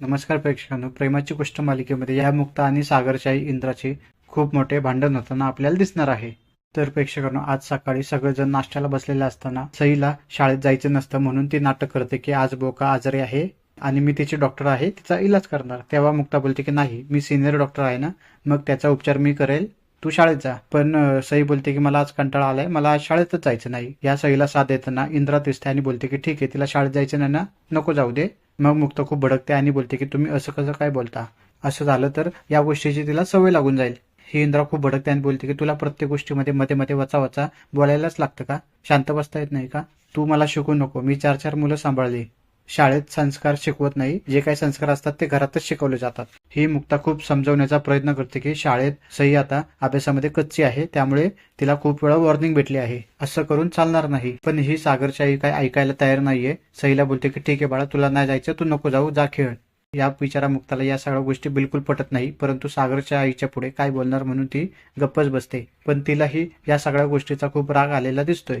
नमस्कार प्रेक्षकांनो प्रेमाची गोष्ट मालिकेमध्ये या मुक्ता आणि सागरशाही इंद्राचे खूप मोठे भांडण होताना आपल्याला दिसणार आहे. तर प्रेक्षकांनो आज सकाळी सगळेजण नाश्त्याला बसलेले असताना सईला शाळेत जायचं नसतं म्हणून ती नाटक करते की आज बोका आजारी आहे आणि मी तिचे डॉक्टर आहे तिचा इलाज करणार. तेव्हा मुक्ता बोलते की नाही मी सिनियर डॉक्टर आहे ना मग त्याचा उपचार मी करेल तू शाळेत जा. पण सई बोलते की मला आज कंटाळा आलाय मला आज शाळेतच जायचं नाही. या सईला साथ देताना इंद्रा दिसते आणि बोलते की ठीक आहे तिला शाळेत जायचं नाही ना नको जाऊ दे. मग मुक्त खूप भडकते आणि बोलते की तुम्ही असं कसं काय बोलता? असं झालं तर या गोष्टीची तिला सवय लागून जाईल. ही इंद्रा खूप भडकते आणि बोलते की तुला प्रत्येक गोष्टीमध्ये मध्ये मध्ये वचा वचा बोलायलाच लागतं का? शांत बसता येत नाही का? तू मला शिकू नको. मी चार चार मुलं सांभाळली. शाळेत संस्कार शिकवत नाही. जे काही संस्कार असतात ते घरातच शिकवले जातात. ही मुक्ता खूप समजवण्याचा प्रयत्न करते की शाळेत सई आता अभ्यासामध्ये कच्ची आहे त्यामुळे तिला खूप वेळा वॉर्निंग भेटली आहे. असं करून चालणार नाही. पण ही सागरशाही काय ऐकायला तयार नाहीये. सईला बोलते की ठीक आहे बाळा तुला नाही जायचं तू नको जाऊ जा खेळ. या बिचारा मुक्ताला या सगळ्या गोष्टी बिलकुल पटत नाही परंतु सागरच्या आईच्या पुढे काय बोलणार म्हणून ती गप्पच बसते. पण तिलाही या सगळ्या गोष्टीचा खूप राग आलेला दिसतोय.